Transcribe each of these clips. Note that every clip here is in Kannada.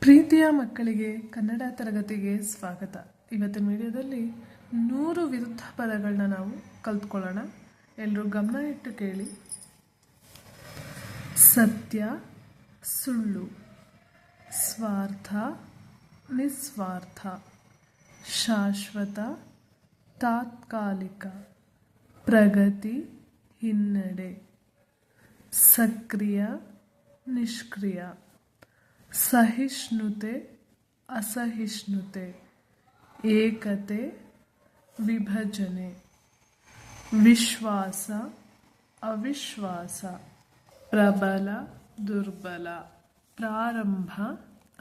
ಪ್ರೀತಿಯ ಮಕ್ಕಳಿಗೆ ಕನ್ನಡ ತರಗತಿಗೆ ಸ್ವಾಗತ. ಇವತ್ತಿನ ವಿಡಿಯೋದಲ್ಲಿ ನೂರು ವಿರುದ್ಧ ಪದಗಳನ್ನ ನಾವು ಕಲ್ತ್ಕೊಳ್ಳೋಣ. ಎಲ್ಲರೂ ಗಮನ ಇಟ್ಟು ಕೇಳಿ. ಸತ್ಯ, ಸುಳ್ಳು, ಸ್ವಾರ್ಥ, ನಿಸ್ವಾರ್ಥ, ಶಾಶ್ವತ, ತಾತ್ಕಾಲಿಕ, ಪ್ರಗತಿ, ಹಿನ್ನಡೆ, ಸಕ್ರಿಯ, ನಿಷ್ಕ್ರಿಯ. ಸಹಿಷ್ಣುತೆ, ಅಸಹಿಷ್ಣುತೆ, ಏಕತೆ, ವಿಭಜನೆ, ವಿಶ್ವಾಸ, ಅವಿಶ್ವಾಸ, ಪ್ರಬಲ, ದುರ್ಬಲ, ಪ್ರಾರಂಭ,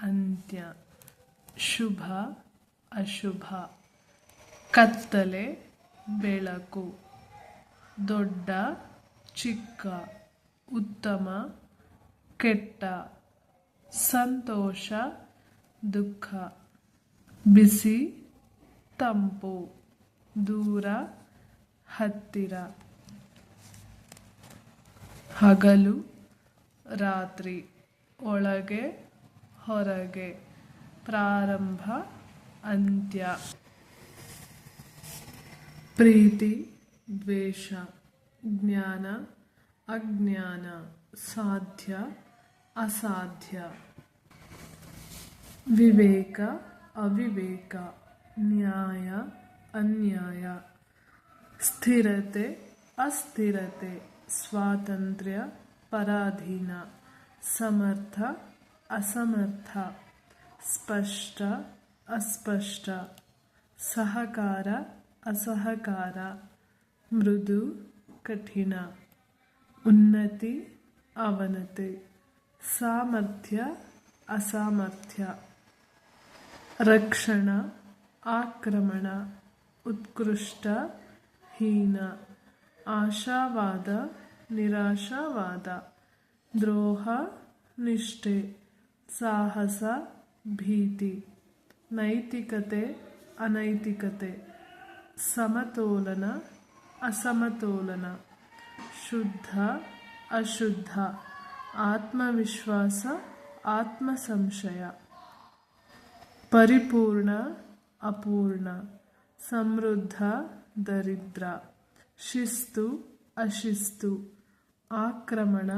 ಅಂತ್ಯ, ಶುಭ, ಅಶುಭ, ಕತ್ತಲೆ, ಬೆಳಕು, ದೊಡ್ಡ, ಚಿಕ್ಕ, ಉತ್ತಮ, ಕೆಟ್ಟ. ಸಂತೋಷ, ದುಃಖ, ಬಿಸಿ, ತಂಪು, ದೂರ, ಹತ್ತಿರ. ಹಗಲು, ರಾತ್ರಿ, ಒಳಗೆ, ಹೊರಗೆ. ಪ್ರಾರಂಭ, ಅಂತ್ಯ. ಪ್ರೀತಿ, ದ್ವೇಷ, ಜ್ಞಾನ, ಅಜ್ಞಾನ, ಸಾಧ್ಯ. ಅಸಾಧ್ಯ ವಿವೇಕ ಅವಿವೇಕ ನ್ಯಾಯ ಅನ್ಯಾಯ ಸ್ಥಿರತೆ ಅಸ್ಥಿರತೆ ಸ್ವಾತಂತ್ರ್ಯ ಪರಾಧೀನ ಸಮರ್ಥ ಅಸಮರ್ಥ ಸ್ಪಷ್ಟ ಅಸ್ಪಷ್ಟ ಸಹಕಾರ ಅಸಹಕಾರ ಮೃದು ಕಠಿಣ ಉನ್ನತಿ ಅವನತಿ ಸಾಮರ್ಥ್ಯ, ಅಸಾಮರ್ಥ್ಯ. ರಕ್ಷಣ, ಆಕ್ರಮಣ, ಉತ್ಕೃಷ್ಟ, ಹೀನ. ಆಶಾವಾದ, ನಿರಾಶಾವಾದ. ದ್ರೋಹ, ನಿಷ್ಠೆ. ಸಾಹಸ, ಭೀತಿ. ನೈತಿಕತೆ, ಅನೈತಿಕತೆ. ಸಮತೋಲನ, ಅಸಮತೋಲನ. ಶುದ್ಧ, ಅಶುದ್ಧ. ಆತ್ಮವಿಶ್ವಾಸ ಆತ್ಮ ಸಂಶಯ ಪರಿಪೂರ್ಣ ಅಪೂರ್ಣ ಸಮೃದ್ಧ ದರಿದ್ರ. ಶಿಸ್ತು ಅಶಿಸ್ತು. ಆಕ್ರಮಣ